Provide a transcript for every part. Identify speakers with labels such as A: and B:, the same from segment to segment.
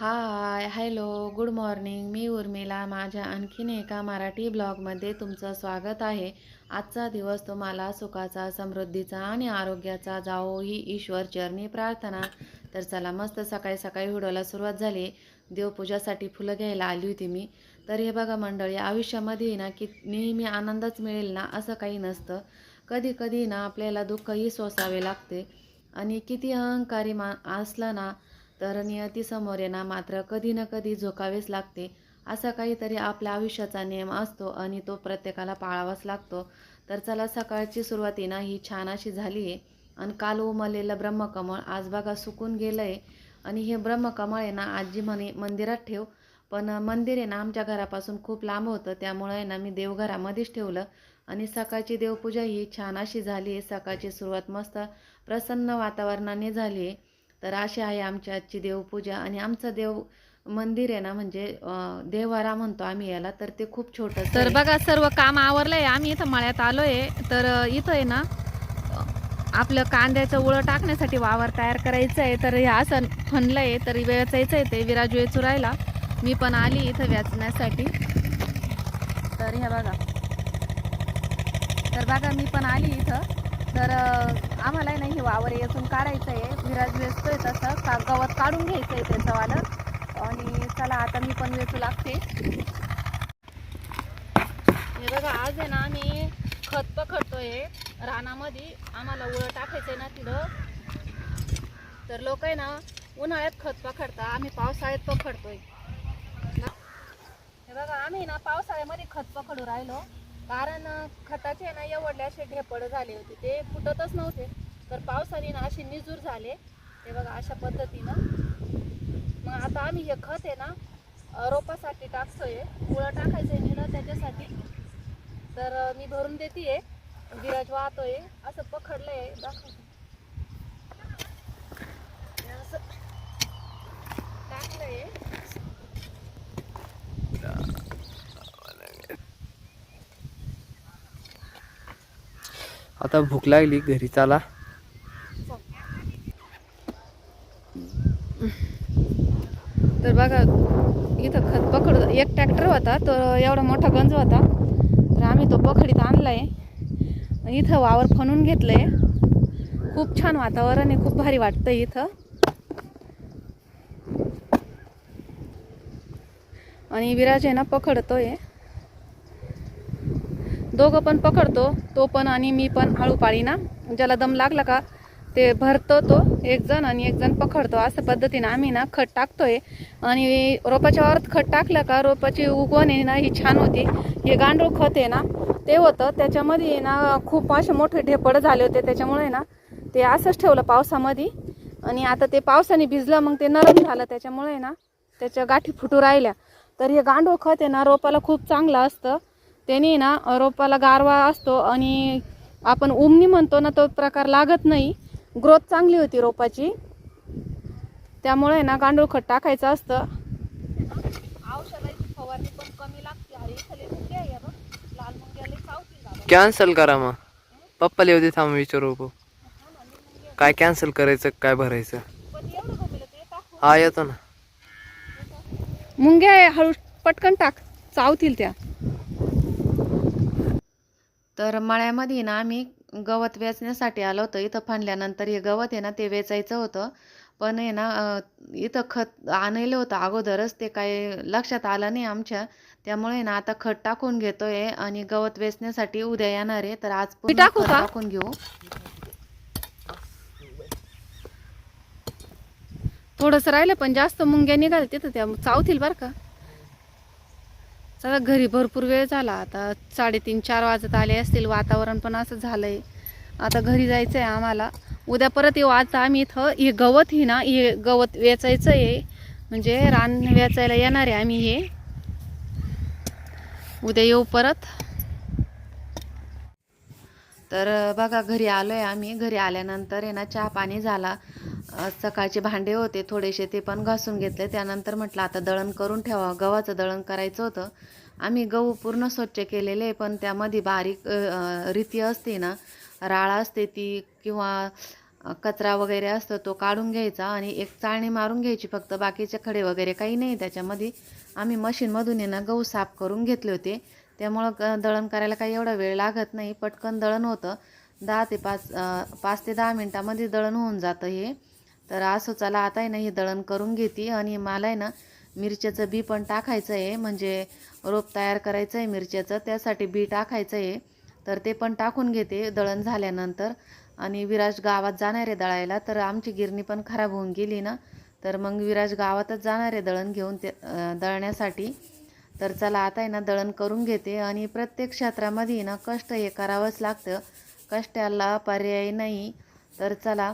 A: हाय hello good morning मी उर्मिला. माझ्या आणखीन एका मराठी ब्लॉगमध्ये तुमचं स्वागत आहे. आजचा दिवस तुम्हाला सुखाचा समृद्धीचा आणि आरोग्याचा जावो ही ईश्वर चरणी प्रार्थना. तर चला मस्त सकाळी सकाळी व्हिडिओला सुरुवात झाली. देवपूजासाठी फुलं घ्यायला आली होती मी. तर हे बघा मंडळी आयुष्यामध्ये ना की नेहमी आनंदच मिळेल ना असं काही नसतं. कधी कधी ना आपल्याला दुःखही सोसावे लागते. आणि किती अहंकारी मा असलं ना तर नियतीसमोर आहे ना मात्र कधी ना कधी झोकावेच लागते. असा काहीतरी आपल्या आयुष्याचा नियम असतो आणि तो प्रत्येकाला पाळावाच लागतो. तर चला सकाळची सुरुवाती ना ही छान अशी झाली आहे. आणि काल उमललेलं ब्रह्मकमळ आज बघा सुकून गेलं आहे आणि हे ब्रह्मकमळ आहे ना आजी म्हणे मंदिरात ठेव. पण मंदिर आहे ना आमच्या घरापासून खूप लांब होतं. त्यामुळे आहे ना मी देवघरामध्येच ठेवलं. आणि सकाळची देवपूजा ही छान अशी झाली आहे. सकाळची सुरुवात मस्त प्रसन्न वातावरणाने झाली आहे. तर अशी आहे आमची आजची देवपूजा. आणि आमचं देव मंदिर आहे ना म्हणजे देवारा म्हणतो आम्ही याला तर ते खूप छोटं
B: तर बघा सर्व काम आवरलंय. आम्ही इथं मळ्यात आलोय. तर इथं आहे ना आपलं कांद्याचं उळं टाकण्यासाठी वावर तयार करायचं आहे तर हे असं खणलंय तर वेचायचं आहे ते. विराज वेचू राहिला. मी पण आली इथं वेचण्यासाठी. तर हे बघा. तर बघा मी पण आली इथं. तर आम्हाला आहे ना हे वावर येथून काढायचं आहे विराज वेचतोय तसं. का गवत काढून घ्यायचं आहे त्याचंवालं आणि चला आता मी पण वेचू लागते. हे बघा आज आहे ना आम्ही खत पकडतोय रानामध्ये. आम्हाला उळं टाकायचं आहे ना तिथं. तर लोक आहे ना उन्हाळ्यात खत पकडता. आम्ही पावसाळ्यात पकडतोय हे बघा आम्ही ना पावसाळ्यामध्ये खत पकडू राहिलो. कारण खताचे ना एवढले असे ढेपड झाले होते. ते फुटतच नव्हते. तर पावसाने ना असे निजूर झाले. ते बघा अशा पद्धतीनं. मग आता आम्ही हे खत आहे ना रोपासाठी टाकतोय. मुळं टाकायचंय ना त्याच्यासाठी. तर मी भरून देते विराज वाहतोय. असं पकडलं दाखव. हे टाकलं टाकलंय.
C: आता भूक लागली घरी चाला.
B: तर बघा इथं खत पकड एक ट्रॅक्टर होता तर एवढा मोठा गंज होता. तर आम्ही तो पकडीत आणलाय. इथं वावर फणून घेतलंय. खूप छान वातावरण आहे खूप भारी वाटतंय इथं. आणि विराज आहे ना पकडतोय. दोघं पण पकडतो तो पण आणि मी पण हळूपाळीना ज्याला दम लागला का ते भरतो तो एक जण आणि एक जण पकडतो. असं पद्धतीनं आम्ही ना खत टाकतोय. आणि रोपाच्या वावरात खत टाकलं का रोपाची उगवण आहे ना ही छान होती. हे गांडूळ खत आहे ना ते होतं. त्याच्यामध्ये ना खूप असे मोठे ढेपड झाले होते. त्याच्यामुळे ना ते असंच ठेवलं पावसामध्ये. आणि आता ते पावसाने भिजलं मग ते नरम झालं. त्याच्यामुळे ना त्याच्या गाठी फुटू राहिल्या. तर हे गांडूळ खत आहे ना रोपाला खूप चांगलं असतं. त्याने ना रोपाला गारवा असतो आणि आपण उमनी म्हणतो ना तो प्रकार लागत नाही. ग्रोथ चांगली होती रोपाची. त्यामुळे ना गांडूळ खत टाकायचं असतं. औषधाची फवारणी पण कमी लागते. अरे इथले मुंग्या आहे बघ लाल मुंग्याला चावतील बाबा
C: कॅन्सल करा मग. पप्पाला येऊ दे थांब विचारू. काय कॅन्सल करायचं काय भरायचं?
B: पण एवढं गमेलं ते टाकू.
C: हा येतो ना.
B: मुंग्या आहे हळू पटकन टाक. चावतील त्या.
A: तर मळ्यामध्ये ना आम्ही गवत वेचण्यासाठी आलो होतो. इथं फाणल्यानंतर हे गवत आहे ना ते वेचायचं होतं. पण आहे ना इथं खत आणलं होतं अगोदरच. ते काय लक्षात आलं नाही आमच्या. त्यामुळे ना आता खत टाकून घेतोय आणि गवत वेचण्यासाठी उद्या येणार आहे. तर आज
B: टाकू?
A: टाकून घेऊ.
B: थोडंसं राहिलं पण जास्त मुंग्या निघाल तिथं. त्या चावतील बरं का? आता घरी भरपूर वेळ झाला. आता साडेतीन चार वाजत आले असतील. वातावरण पण असं झालंय. आता घरी जायचं आहे आम्हाला. उद्या परत येऊ. आता आम्ही इथं हे गवत ही ना हे गवत वेचायचं आहे. म्हणजे रान वेचायला येणार आहे आम्ही हे. उद्या येऊ परत.
A: तर बघा घरी आलो आहे आम्ही. घरी आल्यानंतर आहे ना चहा पाणी झाला. सकाळचे भांडे होते थोडेसे ते पण घासून घेतले. त्यानंतर म्हटलं आता दळण करून ठेवा. गव्हाचं दळण करायचं होतं. आम्ही गहू पूर्ण स्वच्छ केलेले पण त्यामध्ये बारीक रीती असते ना राळ असते ती किंवा कचरा वगैरे असतो तो काढून घ्यायचा आणि एक चाळणी मारून घ्यायची. फक्त बाकीचे खडे वगैरे काही नाही. त्याच्यामध्ये आम्ही मशीनमधून आहे ना गहू साफ करून घेतले होते. त्यामुळं क दळण करायला काही एवढा वेळ लागत नाही. पटकन दळण होतं. दहा ते पाच पाच ते दहा मिनटामध्ये दळण होऊन जातं हे. तर असं चला आता आहे ना हे दळण करून घेते. आणि मला आहे ना मिरच्याचं बी पण टाकायचं आहे म्हणजे रोप तयार करायचं आहे मिरच्याचं. त्यासाठी बी टाकायचं आहे तर ते पण टाकून घेते दळण झाल्यानंतर. आणि विराज गावात जाणार आहे दळायला. तर आमची गिरणी पण खराब होऊन गेली ना. तर मग विराज गावातच जाणार आहे दळण घेऊन ते दळण्यासाठी. तर चला आता आहे ना दळण करून घेते. आणि प्रत्येक क्षेत्रामध्ये ना कष्ट हे करावंच लागतं. कष्टाला पर्याय नाही. तर चला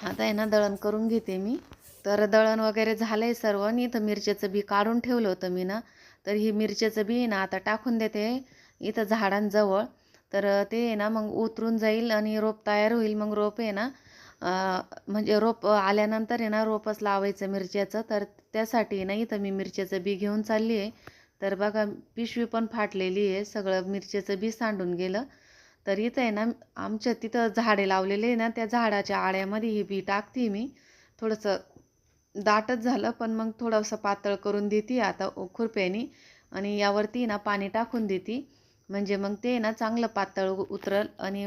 A: आता आहे ना दळण करून घेते मी. तर दळण वगैरे झालं आहे सर्व. आणि इथं मिरच्याचं बी काढून ठेवलं होतं मी ना. तर ही मिरच्याचं बी आहे ना आता टाकून देते. इथं झाडांजवळ. तर ते आहे ना मग उतरून जाईल आणि रोप तयार होईल. मग रोप आहे ना म्हणजे रोप आल्यानंतर आहे ना रोपच लावायचं मिरच्याचं तर त्यासाठी आहे ना इथं मी मिरच्याचं बी घेऊन चालली आहे. तर बघा पिशवी पण फाटलेली आहे. सगळं मिरच्याचं बी सांडून गेलं. तर इथं आहे ना आमच्या तिथं झाडे लावलेले आहे ना त्या झाडाच्या आळ्यामध्ये ही बी टाकते मी. थोडंसं दाटच झालं पण मग थोडंसं पातळ करून देते आता खुरप्यानी. आणि यावरती ना पाणी टाकून देते. म्हणजे मग ते ना चांगलं पातळ उतरल. आणि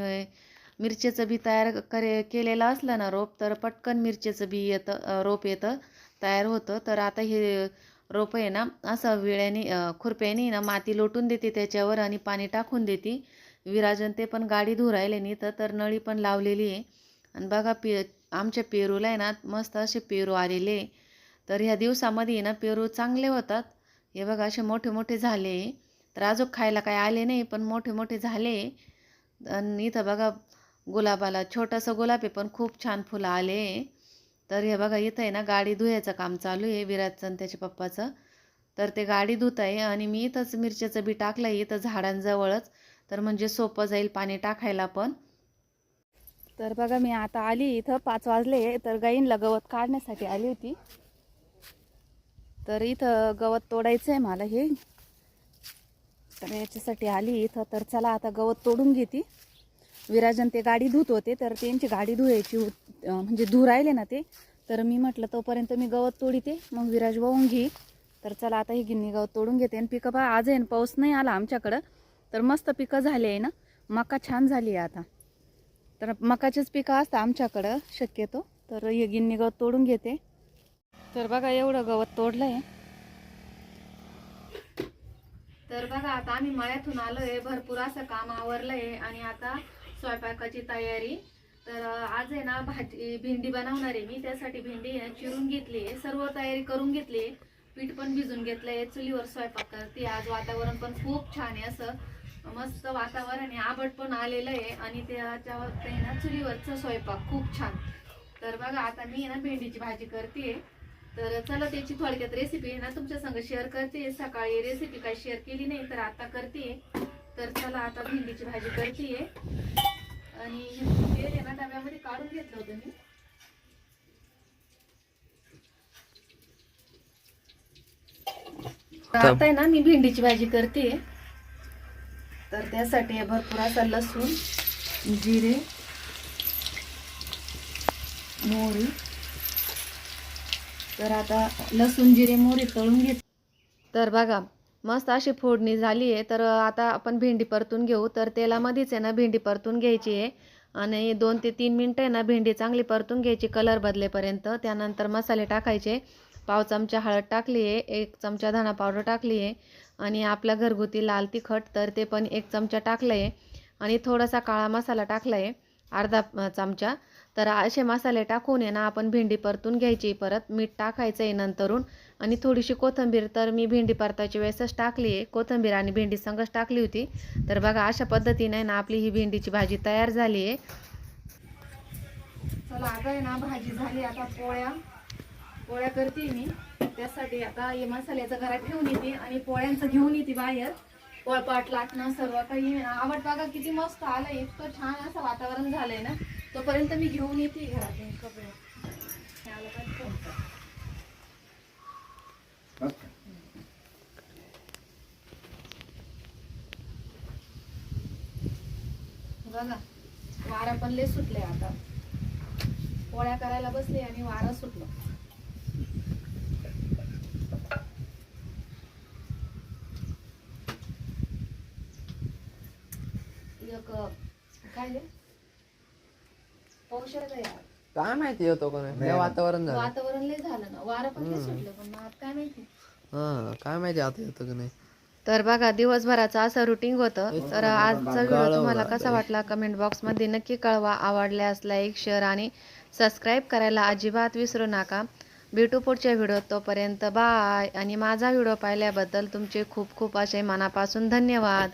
A: मिरचेचं बी तयार करे केलेलं असलं ना रोप तर पटकन मिरचीचं बी येतं रोप येतं तयार होतं. तर आता हे रोप आहे ना असं विळ्याने खुरप्याने ना माती लोटून देते त्याच्यावर आणि पाणी टाकून देते. विराजन ते पण गाडी धुरायले राहिले नाही तर तर नळी पण लावलेली आहे. आणि बघा पे आमच्या पेरूला आहे ना मस्त असे पेरू आलेले तर ह्या दिवसामध्ये ना पेरू चांगले होतात. हे बघा असे मोठे मोठे झाले तर अजून खायला काय आले नाही पण मोठे मोठे झाले आणि इथं बघा गुलाबाला छोटंसं गुलाब आहे पण खूप छान फुलं आले तर हे बघा इथं आहे ना गाडी धुयाचं काम चालू आहे विराजचं आणि त्याच्या पप्पाचं. तर ते गाडी धुत आहे आणि मी इथंच मिरच्याचं बी टाकलं आहे इथं झाडांजवळच. तर म्हणजे सोपं जाईल पाणी टाकायला पण.
B: तर बघा मी आता आली इथं पाच वाजले तर गाईंला गवत काढण्यासाठी आली होती. तर इथं गवत तोडायचं आहे मला हे. तर याच्यासाठी आली इथं तर चला आता गवत तोडून घेते. विराजन ते गाडी धुत होते तर त्यांची गाडी धुवायची म्हणजे धूर राहिले ना ते. तर मी म्हटलं तोपर्यंत मी गवत तोडीते मग विराज वाहून घे. तर चला आता ही गिन्नी गवत तोडून घेते. आणि पिकं आज आहे पाऊस नाही आला आमच्याकडं. तर मस्त पिकं झाली आहे ना? मका छान झाली आहे आता. तर मकाचीच पिकं असतं आमच्याकडं शक्यतो. तर हे गिन्नी गवत तोडून घेते. तर बघा एवढं गवत तोडलं आहे
A: तर बघा आता आम्ही मळ्यातून आलोय. भरपूर असं काम आवरलंय. आणि आता स्वयंपाकाची तयारी. तर आज आहे ना भाजी भेंडी बनवणार आहे मी. त्यासाठी भेंडी चिरून घेतली आहे. सर्व तयारी करून घेतली आहे. पीठ पण भिजून घेतलंय. चुलीवर स्वयंपाक करते. आज वातावरण पण खूप छान आहे असं. मस्त वातावरण आहे आबट पण आलेलं आहे आणि त्याच्यावर ते ना चुलीवरचा स्वयंपाक खूप छान. तर बघा आता मी ना भेंडीची भाजी करते तर चला त्याची थोडक्यात रेसिपी आहे ना तुमच्या संग शेअर करते. सकाळी रेसिपी काय शेअर केली नाही तर आता करते तर चला आता भेंडीची भाजी करते आणि तेल आहे ना डब्यामध्ये काढून घेतलं होतं मी. तर आता आहे ना मी भेंडीची भाजी करते तर त्यासाठी भरपूर असा लसूण जिरे मोहरी. तर आता लसूण जिरे मोहरी तळून घेत तर बघा मस्त अशी फोडणी झाली आहे. तर आता आपण भेंडी परतून घेऊ. तर तेलामध्येच आहे ना भेंडी परतून घ्यायची आहे. आणि दोन ते तीन मिनटं आहे ना भेंडी चांगली परतून घ्यायची कलर बदलेपर्यंत. त्यानंतर मसाले टाकायचे. पाव चमचा हळद टाकली आहे. एक चमचा धणा पावडर टाकली आहे. आणि आपलं घरगुती लाल तिखट तर ते पण एक चमचा टाकलं आहे आणि थोडासा काळा मसाला टाकला आहे अर्धा चमचा. तर असे मसाले टाकून आहे ना आपण भेंडी परतून घ्यायची. परत मीठ टाकायचं आहे नंतरून. आणि थोडीशी कोथिंबीर तर मी भेंडी परतायची वेळेसच टाकली आहे. कोथिंबीर आणि भेंडी संगच टाकली होती. तर बघा अशा पद्धतीने ना आपली ही भेंडीची भाजी तयार झाली आहे. चला आता आहे ना भाजी झाली आता पोळ्या. पोळ्या करते मी. त्यासाठी आता हे मसाल्याचं घरात ठेवून येते आणि पोळ्यांचं घेऊन येते बाहेर. पोळपाट लाटणं सर्व काही आवड बघा किती मस्त आलं इतकं छान असं वातावरण झालंय ना. तोपर्यंत मी घेऊन येते घरातून कपडे बघा वारा पण लय सुटले आता.
B: पोळ्या करायला बसले आणि वारा सुटलं एक काय रे
C: काय माहिती होतो का नाही? लय वातावरण झालं.
B: वातावरण लय झालं ना. वारं पण सुटलं पण मग आता काय माहिती?
C: हा काय माहिती आता येतो का नाही?
A: तर बघा दिवसभराचं असं रुटीन होतं. तर आजचा व्हिडिओ तुम्हाला कसा वाटला कमेंट बॉक्समध्ये नक्की कळवा. आवडल्यास लाईक शेअर आणि सबस्क्राईब करायला अजिबात विसरू नका. भेटू पुढच्या व्हिडिओत तोपर्यंत बाय आणि माझा व्हिडिओ पाहिल्याबद्दल तुमचे खूप खूप असे मनापासून धन्यवाद.